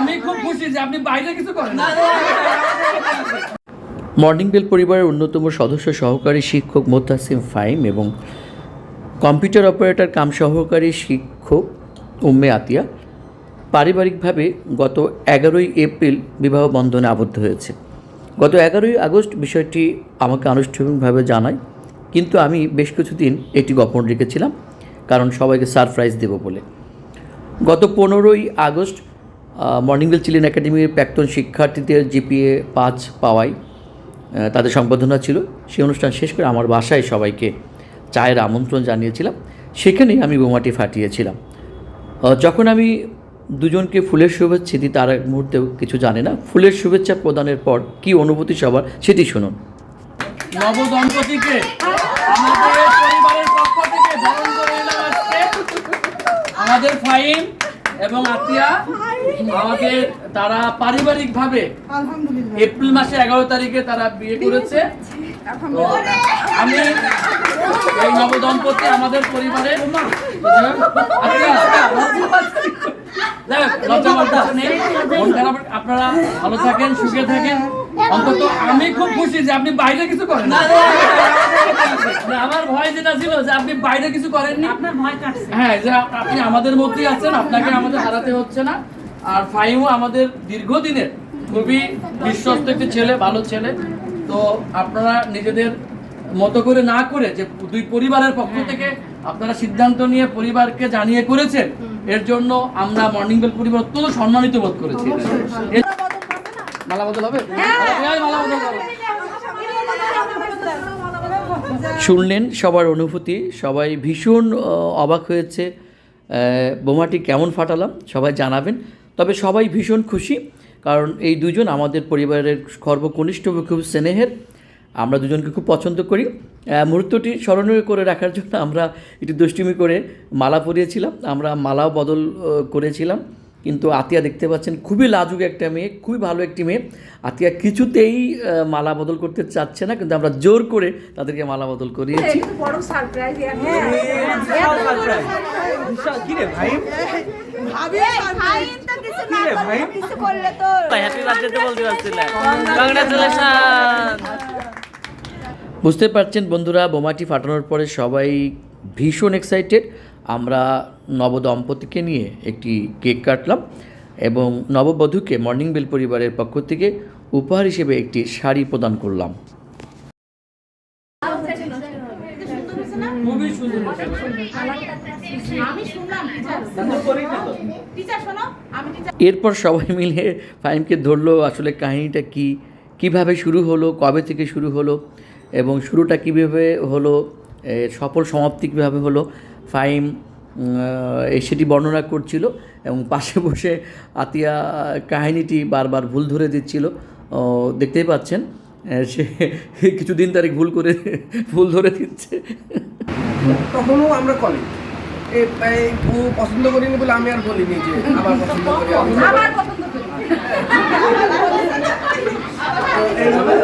আমি খুব খুশি যে আপনি বাইরে কিছু করেন মর্নিং বেল পরিবারের অন্যতম সদস্য সহকারী শিক্ষক মোত্তাসিম ফাইম এবং কম্পিউটার অপারেটর কাম সহকারী শিক্ষক উম্মে আতিয়া পারিবারিকভাবে গত এগারোই এপ্রিল বিবাহ বন্ধনে আবদ্ধ হয়েছে। গত এগারোই আগস্ট বিষয়টি আমাকে আনুষ্ঠানিকভাবে জানায়, কিন্তু আমি বেশ কিছুদিন এটি গোপন রেখেছিলাম, কারণ সবাইকে সারপ্রাইজ দেব বলে। গত পনেরোই আগস্ট মর্নিংবেল চিলিন একাডেমির প্রাক্তন শিক্ষার্থীদের জিপিএ পাঁচ পাওয়ায় তাদের সম্বর্ধনা ছিল। সেই অনুষ্ঠান শেষ করে আমার বাসায় সবাইকে চায়ের আমন্ত্রণ জানিয়েছিলাম। সেখানেই আমি বোমাটি ফাটিয়েছিলাম। যখন আমি দুজনকে ফুলের শুভেচ্ছা দিই তার এক মুহূর্তেও কিছু জানে না, ফুলের শুভেচ্ছা প্রদানের পর কী অনুভূতি সবার, সেটি শুনুন। আমাদের ফাইম এবং আতিয়া আমাকে তারা পারিবারিক ভাবে এপ্রিল মাসে এগারো তারিখে তারা বিয়ে করেছে। আমি এই নবদম্পতি আমাদের পরিবারের। লজ্জা আপনারা ভালো থাকেন সুখে থাকেন। অন্তত আমি খুব খুশি যে আপনি বাইরে কিছু করেন। আমার ভয় যেটা ছিল যে আপনি বাইরে কিছু করেননি। আপনার ভয় কাটছে। হ্যাঁ যে আপনি আমাদের মধ্যেই আছেন আপনাকে আমাদের হারাতে হচ্ছে না। আর ফাইমও আমাদের দীর্ঘদিনের খুবই বিশ্বস্ত একটি ছেলে ভালো ছেলে। তো আপনারা নিজেদের মতো করে না করে যে দুই পরিবারের পক্ষ থেকে আপনারা সিদ্ধান্ত নিয়ে পরিবারকে জানিয়ে করেছেন এর জন্য আমরা মর্নিং বেল পরিবার অত্যন্ত সম্মানিত বোধ করেছি। মালা বদল হবে? মালা বদল করো। শুনলেন সবার অনুভূতি সবাই ভীষণ অবাক হয়েছে। আহ, বোমাটি কেমন ফাটালাম সবাই জানাবেন। তবে সবাই ভীষণ খুশি কারণ এই দুজন আমাদের পরিবারের সর্বকনিষ্ঠ খুব স্নেহের আমরা দুজনকে খুব পছন্দ করি মুহূর্তটি স্মরণীয় করে রাখার জন্য আমরা একটু দুষ্টুমি করে মালা পরিয়েছিলাম আমরা মালাও বদল করেছিলাম কিন্তু আতিয়া দেখতে পাচ্ছেন খুবই লাজুক একটা মেয়ে খুবই ভালো একটি মেয়ে আতিয়া কিছুতেই মালা বদল করতে চাচ্ছে না কিন্তু আমরা জোর করে তাদেরকে মালা বদল করিয়েছি বড় সারপ্রাইজ ভাবি কিছু করলে তো হ্যাপি বার্থডে বলতে পারছিলাম কংগ্রাচুলেশন বুঝতে পারছেন বন্ধুরা বোমাটি ফাটানোর পরে সবাই ভীষণ এক্সাইটেড আমরা নবদম্পতিকে নিয়ে একটি কেক কাটলাম এবং নববধূকে মর্নিং বেল পরিবারের পক্ষ থেকে উপহার হিসেবে একটি শাড়ি প্রদান করলাম। এরপর সবাই মিলে ফাইমকে ধরলো আসলে কাহিনীটা কি কীভাবে শুরু হলো কবে থেকে শুরু হলো এবং শুরুটা কীভাবে হলো সফল সমাপ্তি কীভাবে হলো ফাইম সেটি বর্ণনা করছিল এবং পাশে বসে আতিয়া কাহিনীটি বারবার ভুল ধরে দিচ্ছিল। ও, দেখতেই পাচ্ছেন সে কিছুদিন তারিখ ভুল করে ভুল ধরে দিচ্ছে। তখনও আমরা কলি এই ও পছন্দ করিনি বলে আমি আর বলিনি যে আবার পছন্দ করি আমার পছন্দ করি। তো এইভাবে